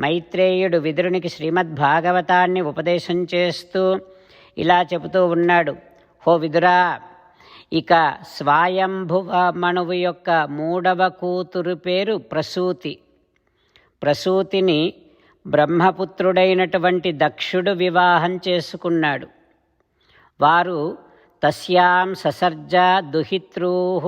మైత్రేయుడు విదురునికి శ్రీమద్భాగవతాన్ని ఉపదేశం చేస్తూ ఇలా చెబుతూ ఉన్నాడు. హో విదురా ఇక స్వాయంభువ మనువు యొక్క మూడవ కూతురు పేరు ప్రసూతి. ప్రసూతిని బ్రహ్మపుత్రుడైనటువంటి దక్షుడు వివాహం చేసుకున్నాడు. వారు తస్యాం ససర్జ దుహిత్రూ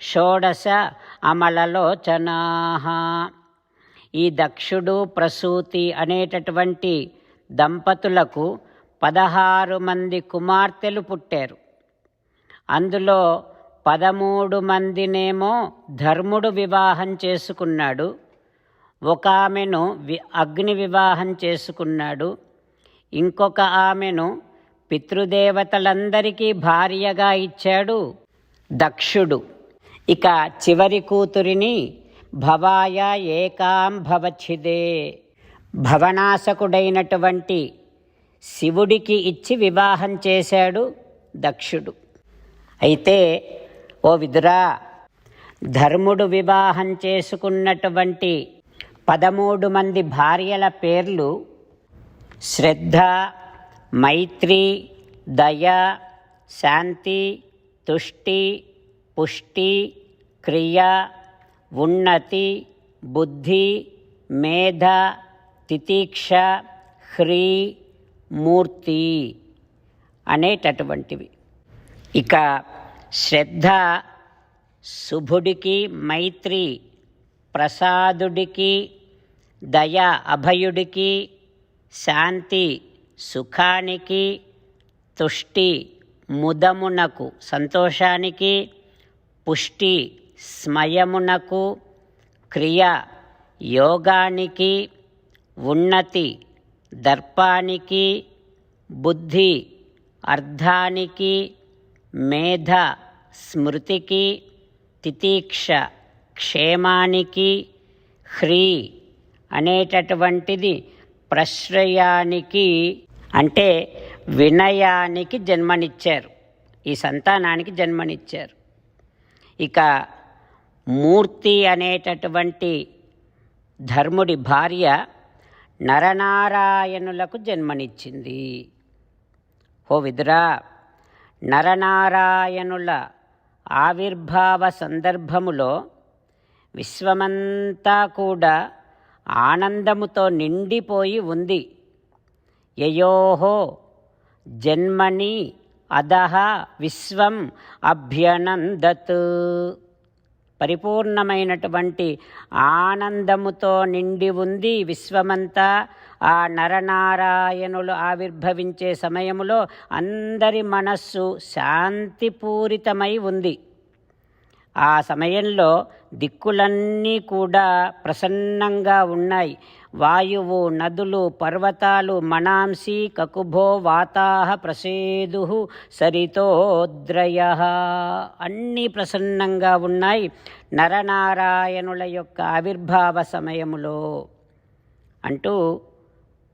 షోడశ అమలలోచనా. ఈ దక్షుడు ప్రసూతి అనేటటువంటి దంపతులకు పదహారు మంది కుమార్తెలు పుట్టారు. అందులో పదమూడు మందినేమో ధర్ముడు వివాహం చేసుకున్నాడు. ఒక ఆమెను వి అగ్ని వివాహం చేసుకున్నాడు. ఇంకొక ఆమెను పితృదేవతలందరికీ భార్యగా ఇచ్చాడు దక్షుడు. ఇక చివరి కూతురిని భవాయ ఏకాం భవచ్చిదే భవనాశకుడైనటువంటి శివుడికి ఇచ్చి వివాహం చేశాడు దక్షుడు. అయితే ఓ విదురా ధర్ముడు వివాహం చేసుకున్నటువంటి పదమూడు మంది భార్యల పేర్లు శ్రద్ధ మైత్రి దయ శాంతి తుష్టి పుష్టి క్రియ ఉన్నతి బుద్ధి మేధ తితీక్ష హ్రీ మూర్తి అనేటటువంటివి. ఇక శ్రద్ధ శుభుడికి మైత్రి ప్రసాదుడికి దయ అభయుడికి శాంతి సుఖానికి తుష్టి ముదమునకు సంతోషానికి పుష్టి స్మయమునకు క్రియ యోగానికి ఉన్నతి దర్పానికి బుద్ధి అర్థానికి మేధ స్మృతికి తితీక్ష క్షేమానికి హ్రీ అనేటటువంటిది ప్రశ్రయానికి అంటే వినయానికి జన్మనిచ్చారు. ఈ సంతానానికి జన్మనిచ్చారు. ఇక మూర్తి అనేటటువంటి ధర్ముడి భార్య నరనారాయణులకు జన్మనిచ్చింది. ఓ విదురా నరనారాయణుల ఆవిర్భావ సందర్భములో విశ్వమంతా కూడా ఆనందముతో నిండిపోయి ఉంది. యయోహో జన్మని అదహ విశ్వం అభ్యనందత్. పరిపూర్ణమైనటువంటి ఆనందముతో నిండి ఉంది విశ్వమంతా. ఆ నరనారాయణులు ఆవిర్భవించే సమయములో అందరి మనస్సు శాంతిపూరితమై ఉంది. ఆ సమయంలో దిక్కులన్నీ కూడా ప్రసన్నంగా ఉన్నాయి. వాయువు నదులు పర్వతాలు మనాంసి కకుభో వాతాహ ప్రసేదు సరితోద్రయ. అన్నీ ప్రసన్నంగా ఉన్నాయి నరనారాయణుల యొక్క ఆవిర్భావ సమయములో. అంటూ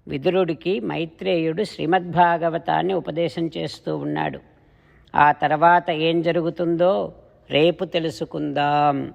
విదురుడికి మైత్రేయుడు శ్రీమద్భాగవతాన్ని ఉపదేశం చేస్తూ ఉన్నాడు. ఆ తర్వాత ఏం జరుగుతుందో రేపు తెలుసుకుందాం.